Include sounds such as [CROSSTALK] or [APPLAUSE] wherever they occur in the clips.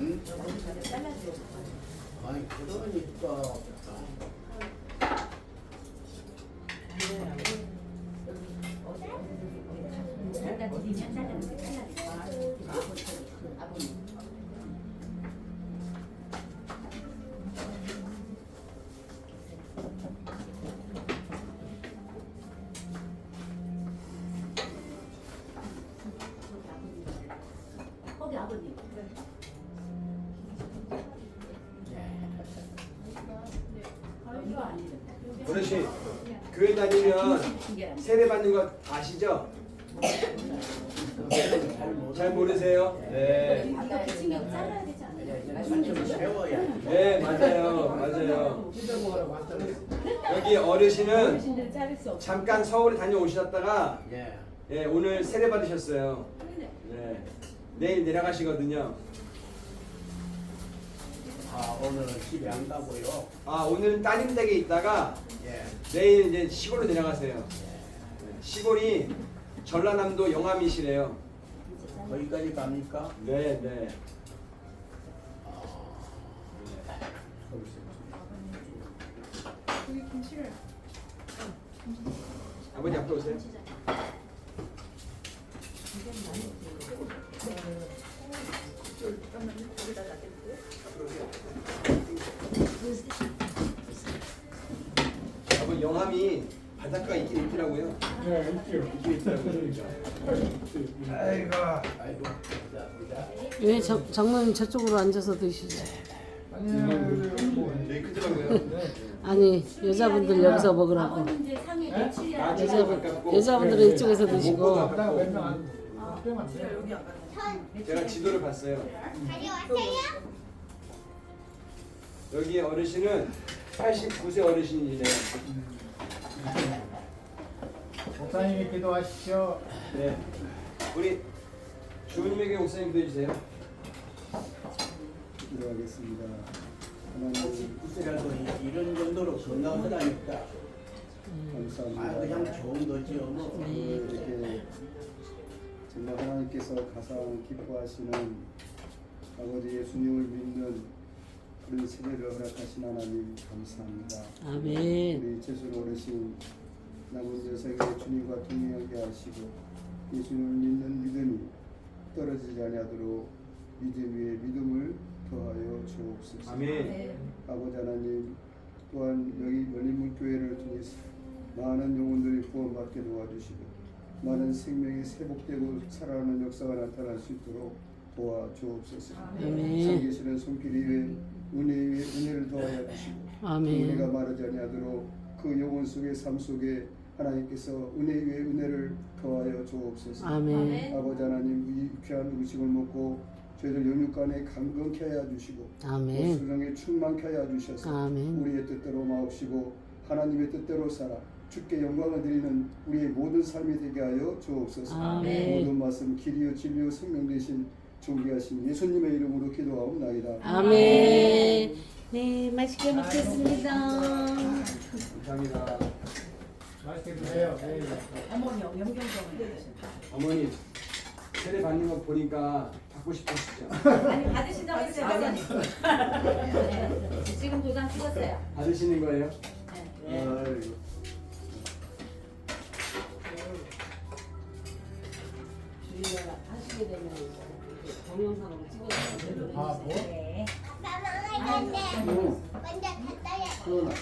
응? 아니 그러니까 어르신 교회 다니면 세례 받는 거 아시죠? 잘 모르세요? 네. 좀 세워야 네 맞아요 맞아요. 여기 어르신은. 잠깐 서울에 다녀오셨다가 예. 예, 오늘 세례 받으셨어요. 네. 내일 내려가시거든요. 아 오늘은 집에 안 가고요 아 오늘은 따님 댁에 있다가 예. 내일 이제 시골로 내려가세요. 네, 시골이 전라남도 영암이시래요. 거기까지 갑니까? 네 네. 여기 김치를 아버지 앞으로 오세요. 아버지 영암이 바닷가 있긴 있더라고요. 네, 있죠. 있긴 있더라고요. 아이고 아이고 왜 정, 장모님 저쪽으로 앉아서 드시죠? 아니면 되게 크더라고요. 아니 여자분들 여기서 먹으라고. 아버님 이제 상해 네? 아, 여자분. 여자분들은 이쪽에서 드시고 몇명 안. 몇명 제가 지도를 봤어요. 여기 어르신은 89세 어르신이래요. 목사님이 기도하십시오. 네. 우리 주님에게 목사님 기도해 주세요. 기도하겠습니다. 하나님 89세라도 이런 정도로 건강하다니까 아 감사합니다. 그냥 좋은 거지요 뭐 이렇게 정말 하나님께서 가장 기뻐하시는 아버지 예수님을 믿는 그런 세대를 허락하신 하나님 감사합니다. 아멘. 우리 제수 어르신 남은 여생에 주님과 동행하게 하시고 예수님을 믿는 믿음이 떨어지지 아니하도록 믿음 위에 믿음을 더하여 주옵소서. 아멘. 아버지 하나님 또한 여기 열린문 교회를 통해서 많은 영혼들이 구원받게 도와주시고 많은 생명이 회복되고 살아나는 역사가 나타날 수 있도록 도와주옵소서. 아멘. 살계시는 손길 위에 은혜 위에 은혜를 더하여 주시고 우리가. 마르지 아니하도록 그 영혼 속의 삶 속에 하나님께서 은혜 위에 은혜를 더하여 주옵소서. 아멘. 아버지 하나님 이 귀한 음식을 먹고 저희들 영육간에 강건케 하여 주시고 아멘. 수령에 충만케 하여 주셔서 아멘. 우리의 뜻대로 마옵시고 하나님의 뜻대로 살아 주께 영광을 드리는 우리의 모든 삶이 되게 하여 주옵소서. 아멘. 모든 말씀 길이요 진리요 생명 되신 존귀하신 예수님의 이름으로 기도하옵나이다. 아멘. 네, 맛있게 먹겠습니다. 감사합니다. 맛있게 드세요. 네. 어머니 영경정을 어머니 세례 받는 거 보니까 받고 싶으시죠? 아니 받으신다고 했어요. 네. 지금 도장 찍었어요. 받으시는 거예요? 네. 아이고. 하시게 되면 동영상으로 찍어서 아, 뭐? 네. 응. 먼저 갔다 야 그러나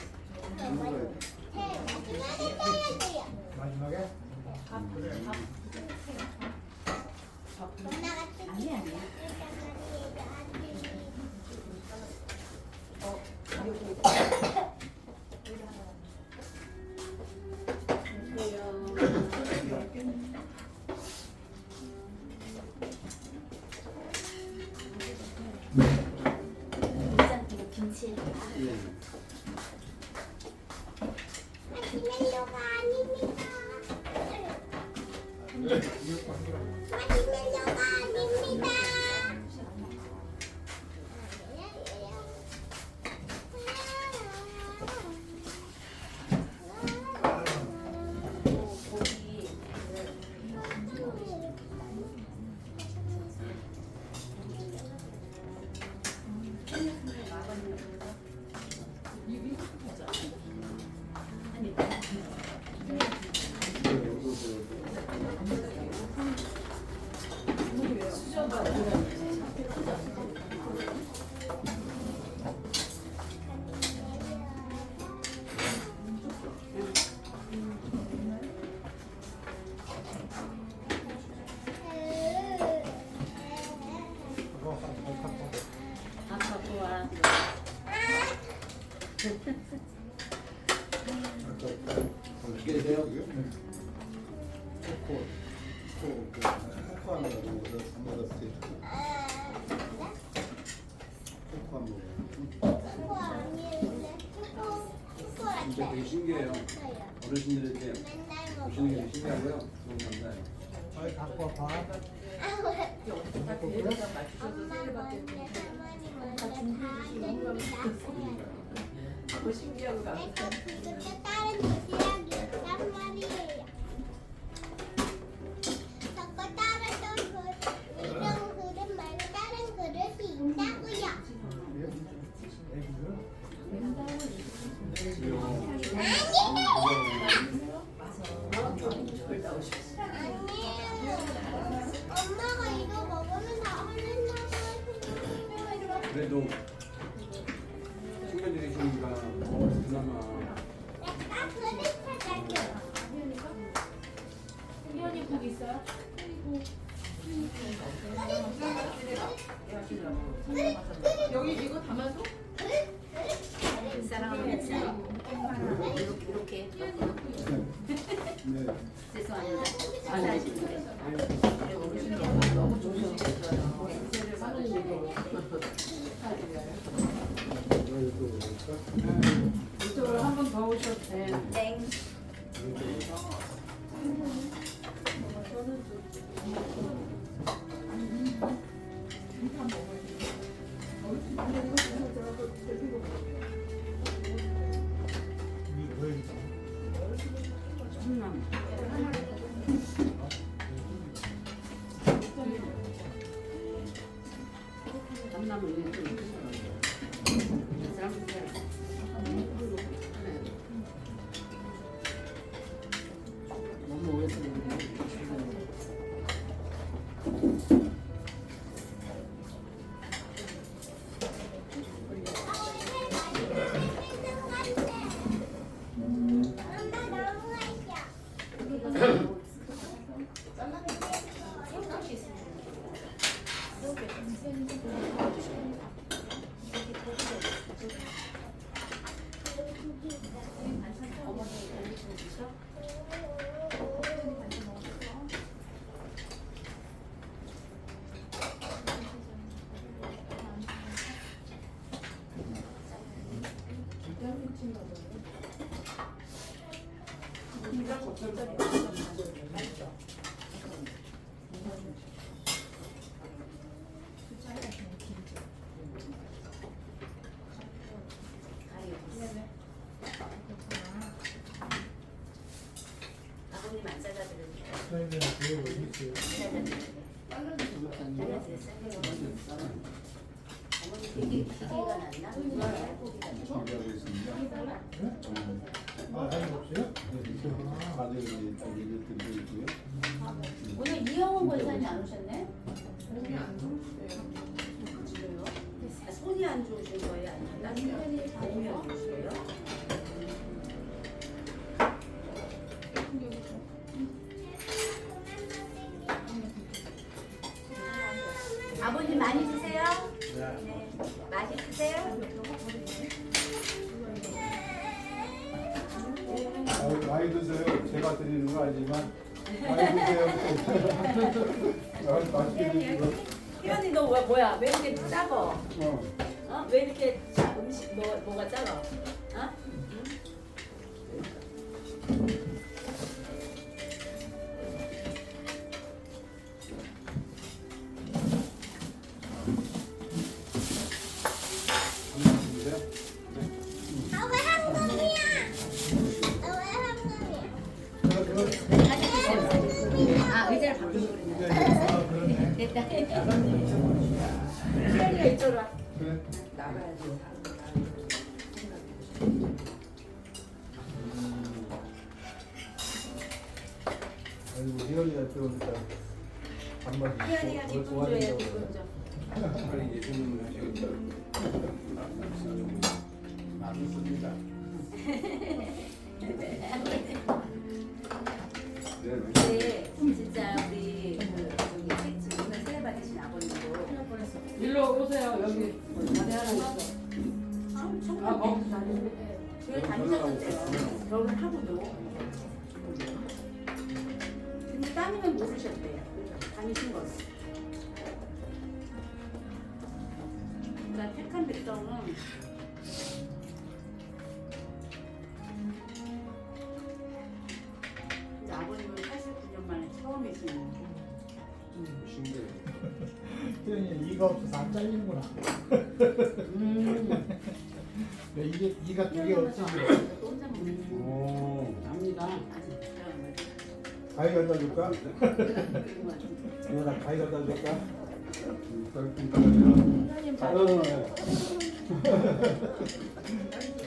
마지막에? 아니 아니. 김장기 아, 신기하고 나. 내거 그게 다른 도시락이 있단 말이에요. ನಮ್ಮ 아버님 안 찾아드려도 될까요? 어머니 되게 기계가 났나? 아, 사진 아, 네. 오늘 이영호 권사님 안 오셨나요? 왜 이렇게 자, 음식 뭐 뭐가 작아? 어? 아 의자를 바꾸려고 아, 그랬나? 됐다. 아, 아이고 희연이가 들어오니까 반말이 희연이가 뒷분 줘야 뒷분 줘. 빨리 예수님을 하시겠다. 많은 겁니다. 근데 진짜 우리 그 저기 택지 오늘 일로 오세요 여기 안에 하나 있어 아 거기 아, 다니는 다니셨는데 결혼하고도 따님은 모르셨대요. 다니신 거를. 그러니까 택한 백성은 이제 아버님은 89년 만에 처음이시는 신기해. 태연이 이가 없어서 안 잘리는구나. 음 야, 이게 이가 두 개 없지. 가위 갖다 줄까? 그런 거 같은데. 이거 나 가위 갖다 줄까? 선생님 잘 어. [LAUGHS]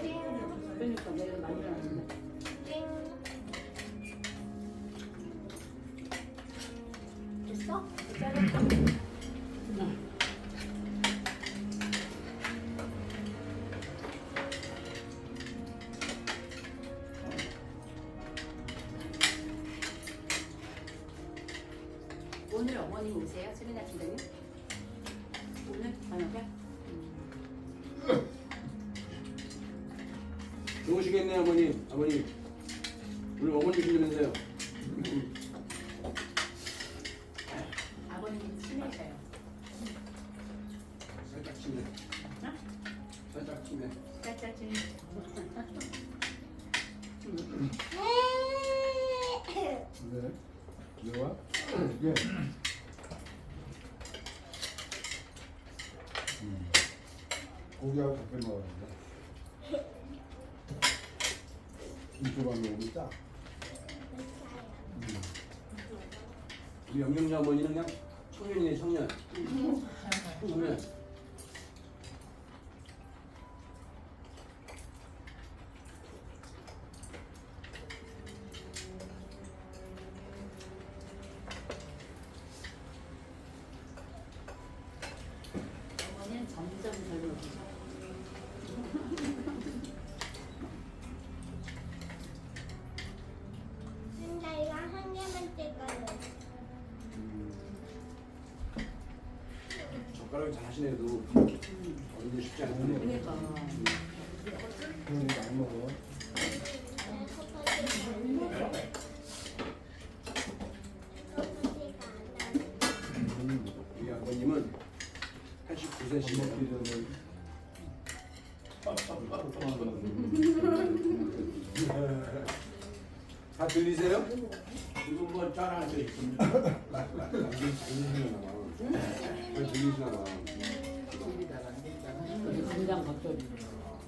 좋으시겠네요, 아버님. 아버님. 오늘 어머니 주시면서요. 아버님 친해셔요. 살짝 치네. 살짝 치네. 살짝 좀. 네. 이거와? 예. 음. 고기하고 닭을 먹었는 먹으면 짜. 음. 우리 영영이 어머니는 그냥 청년이네, 청년. [LAUGHS] 청년. 이잘 하시네도 어머니 쉽지 않네. 그러니까. 그러니 많이 먹어. 네, 커피가 안 나네. 커피가 안 나네. 음. 우리 아버님은 89세시네요. 다 들리세요? 이거 뭐 잘하는 게 있습니다. [LAUGHS] 봐. 겉절이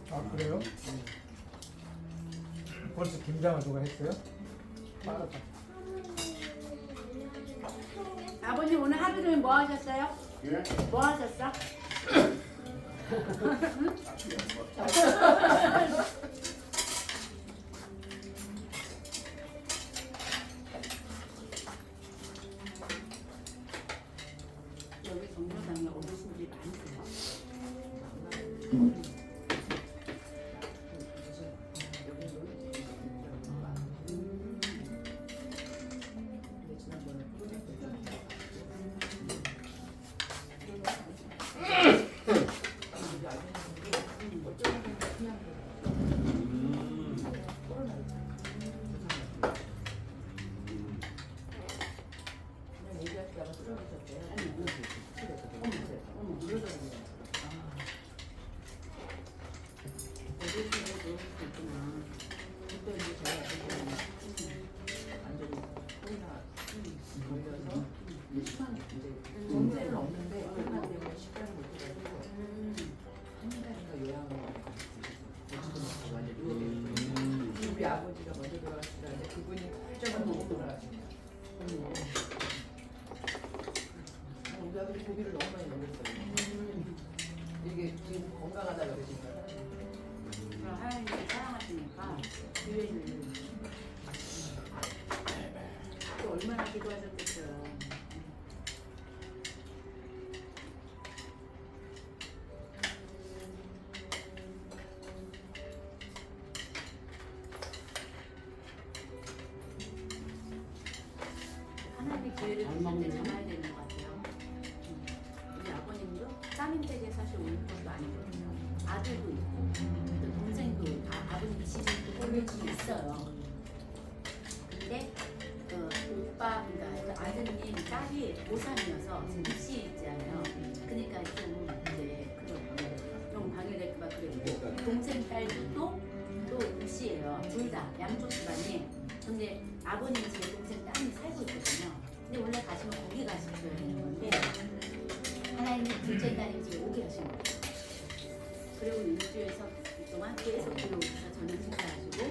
아 그래요? 벌써 김장을 누가 했어요? 아버님 오늘 하루 종일 뭐 하셨어요? 예? 뭐 하셨어? [LAUGHS] [LAUGHS] [LAUGHS] 우리 아버지 고기를 너무 많이 먹였어요. 이게 지금 건강하다 그러시니까 그럼 하나님이 사랑하시니까 아들도 있고 또 동생도 아, 아버님 시집도 있어요. 근데 그 오빠 그러니까 그 아드님 딸이 고3이어서 지금 입시잖아요. 그러니까 좀 이제 그런 좀 방해될까 봐 그랬고 동생 딸도 또또 입시예요. 둘 다 양쪽 집안이. 근데 아버님 제 동생 딸이 살고 있거든요. 근데 원래 가시면 거기 가시면 되는 건데 하나님 둘째 지금 오게 하신 거예요. 그리고 일주에서 동안 계속 들어오셔서 저녁 식사하시고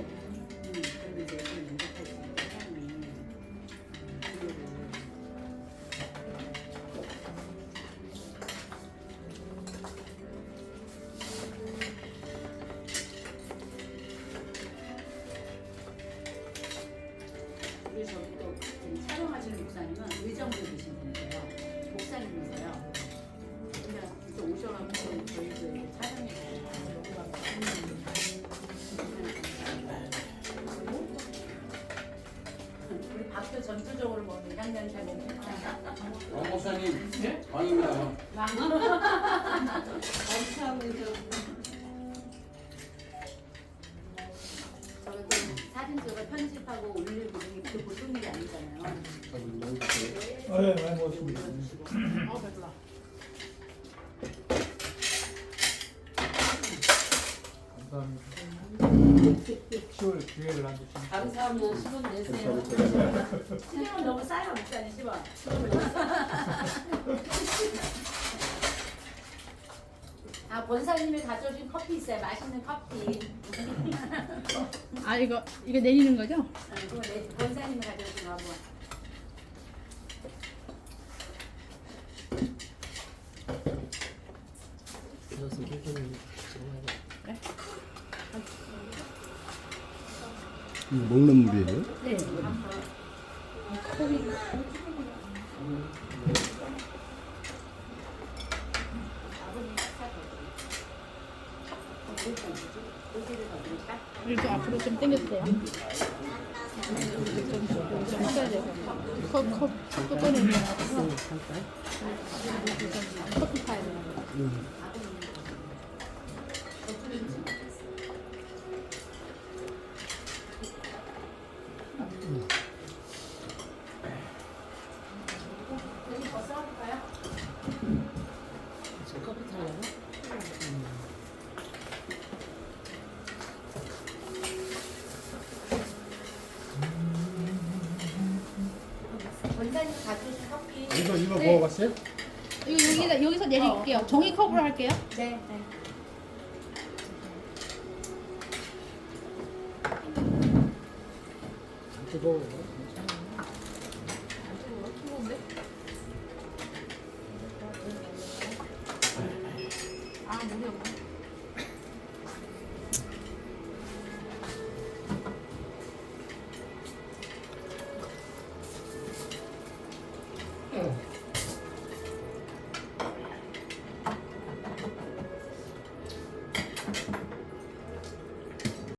왕 목사님 왕입니다. 저희 또 사진 찍어 편집하고 올리고 이게 그 보통 일이 아니잖아요. 네, 많이 먹었습니다. 어 배불러. 감사합니다. 키울 기회를 안 주신 감사하면 10원 내세요. 10원 너무 싸요, 목사님 10원. 아, 권사님이 가져오신 커피 있어요. 맛있는 커피. 아 이거 이거 내리는 거죠? 아, 그거 내 권사님이 가져오신 거 한번. 먹는 물이에요? 네. 이렇게 앞으로 좀 당겨주세요. 좀 써야 돼서. 컵, 컵, 또 꺼내는 거 커피 파야 되는 거. 여기 더 써볼까요? 원장님 가져오신 커피. 이거 이거 네. 먹어봤어요? 이거 여기서 내릴게요. 종이 컵으로 할게요. 네. 네. 뜨거워.